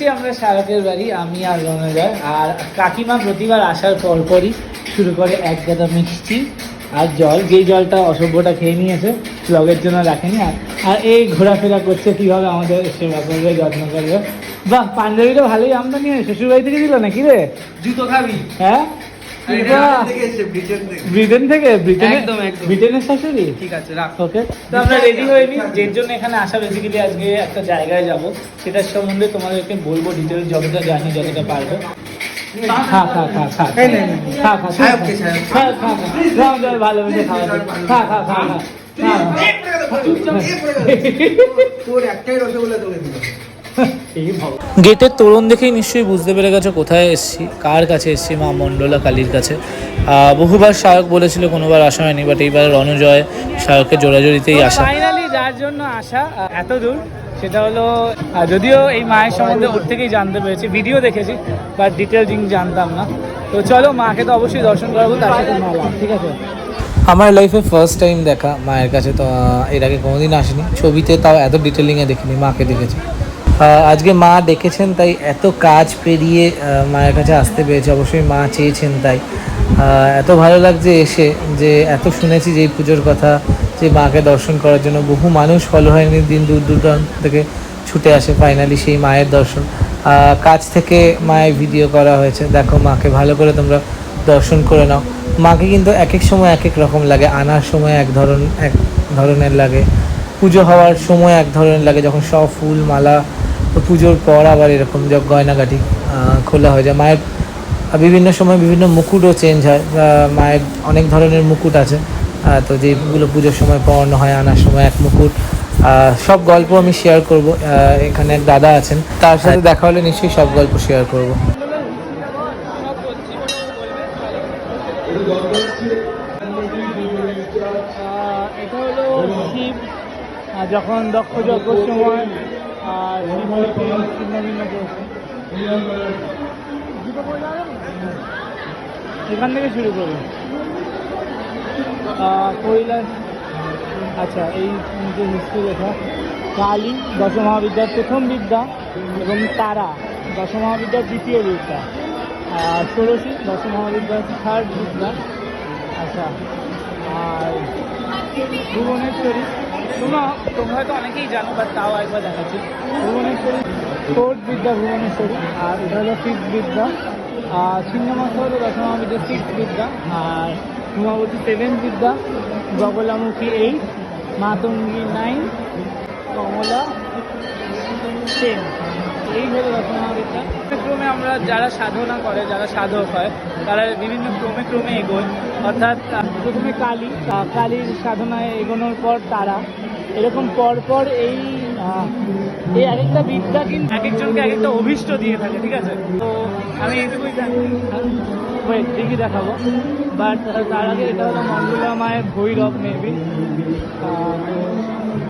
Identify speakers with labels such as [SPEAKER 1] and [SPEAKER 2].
[SPEAKER 1] এসেছি আমরা শারকের বাড়ি আমি আর রণজয়। আর কাকিমা প্রতিবার আসার পর পরই শুরু করে এক গাদা মিষ্টি আর জল। যেই জলটা অসভ্যটা খেয়ে নিয়েছে ব্লগের জন্য রাখেনি। আর আর এই ঘোরাফেরা করছে কীভাবে আমাদের সেবা করবে যত্ন করবে। বাহ পাঞ্জাবিটা ভালোই আমদানি হয়। শ্বশুরবাড়ি থেকে দিল নাকি রে?
[SPEAKER 2] জুতো খাবি।
[SPEAKER 1] হ্যাঁ!
[SPEAKER 2] ব্রিটেন থেকে
[SPEAKER 1] ব্রিটেন
[SPEAKER 2] একদম, একদম।
[SPEAKER 1] ব্রিটেনের শাশুড়ি
[SPEAKER 2] ঠিক আছে রাখ
[SPEAKER 1] ওকে তো আমরা রেডি হয়ে নিই যের জন্য এখানে আসা বেসিক্যালি আজকে একটা জায়গায় যাব সেটার সম্বন্ধে তোমাদেরকে বলব ডিটেলস যতটা জানি যতটা পারব খা খা খা খা
[SPEAKER 2] এই নে, নে।
[SPEAKER 1] খা খা খা খা খা খা রাম জল ভালোবেসে খাওয়া খা খা খা খা খা
[SPEAKER 2] তোর একটাই রসগোল্লা তোকে দিল
[SPEAKER 1] গেটের তোরণ দেখেই নিশ্চয়ই বুঝতে পেরে গেছো কোথায় এসেছি কার কাছে এসেছি মা মণ্ডলা কালীর কাছে। বহুবার শায়ক বলেছিল কোনোবার আসা হয়নি বাট এইবার রণজয় শায়কের জোড়াজোড়িতেই আসা। ফাইনালি যার জন্য আসা এত দূর সেটা হলো যদিও এই মায়ের সম্বন্ধে ওর থেকেই জানতে পেরেছি ভিডিও দেখেছি বাট ডিটেল জিনিস জানতাম না। তো চলো মাকে তো অবশ্যই দর্শন করাবো তার সাথে ঠিক আছে? আমার লাইফে ফার্স্ট টাইম দেখা মায়ের কাছে তো এর আগে কোনোদিন আসিনি। ছবিতে তাও এত ডিটেলিংয়ে দেখিনি মাকে দেখেছি। আজকে মা ডেকেছেন তাই এত কাজ পেরিয়ে মায়ের কাছে আসতে পেরেছে, অবশ্যই মা চেয়েছেন তাই। এত ভালো লাগছে এসে যে এত শুনেছি যে এই পুজোর কথা, যে মাকে দর্শন করার জন্য বহু মানুষ ফলো হয়নি, দিন দূর দূরান্ত থেকে ছুটে আসে ফাইনালি সেই মায়ের দর্শন। কাছ থেকে মায়ের ভিডিও করা হয়েছে, দেখো মাকে ভালো করে তোমরা দর্শন করে নাও। মাকে কিন্তু এক এক সময় এক এক রকম লাগে, আনার সময় এক ধরন, এক ধরনের লাগে, পুজো হওয়ার সময় এক ধরনের লাগে, যখন সব ফুল, মালা তো পুজোর পর আবার এরকম যখন গয়নাগাটি খোলা হয়ে যায়। মায়ের বিভিন্ন সময় বিভিন্ন মুকুটও চেঞ্জ হয়। মায়ের অনেক ধরনের মুকুট আছে। তো যেগুলো পুজোর সময় পরানো হয় আনার সময় এক মুকুট। সব গল্প আমি শেয়ার করব। এখানে এক দাদা আছেন। তার সাথে দেখা হলে নিশ্চয়ই সব গল্প শেয়ার করব। এটা হলো শিব। যখন দক্ষ যজ্ঞর সময় আর এখান থেকে শুরু করি আহ, কৈলাস আচ্ছা এই যে হিস্ট্রি লেখা কালী দশমহাবিদ্যার প্রথম বিদ্যা এবং তারা দশমহাবিদ্যার দ্বিতীয় বিদ্যা। আর ষোড়শী দশমহাবিদ্যার থার্ড বিদ্যা। আচ্ছা। আর ভুবনেশ্বরী, তোমরা তোমরা হয়তো অনেকেই জানো বাট তাও একবার দেখাচ্ছি। ভুবনেশ্বরী ফোর্থ বিদ্যা ভুবনেশ্বরী, আর এটা হলো ফিফথ বিদ্যা আর ছিন্নমাসা হলো দশমহাবিদ্যার সিক্স বিদ্যা আর হিমাবতী সেভেন বিদ্যা জগলামুখী eight Matangi nine Kamala ten এই হলো দশমহাবিদ্যা ক্রমে আমরা যারা সাধনা করে, যারা সাধক হয় তারা বিভিন্ন ক্রমে ক্রমে এগোয়। অর্থাৎ প্রথমে কালী কালীর সাধনায় এগোনোর পর তারা। এরকম পর পর এই এই এক একটা বিদ্যা কিন্তু এক একজনকে এক একটা অভিষ্ট দিয়ে থাকে, ঠিক আছে? তো আমি এইটুকুই জানি। ঠিকই দেখাবো। বাট, তার আগে এটা হলো মঙ্গলা মায়ের ভৈরব মেবি।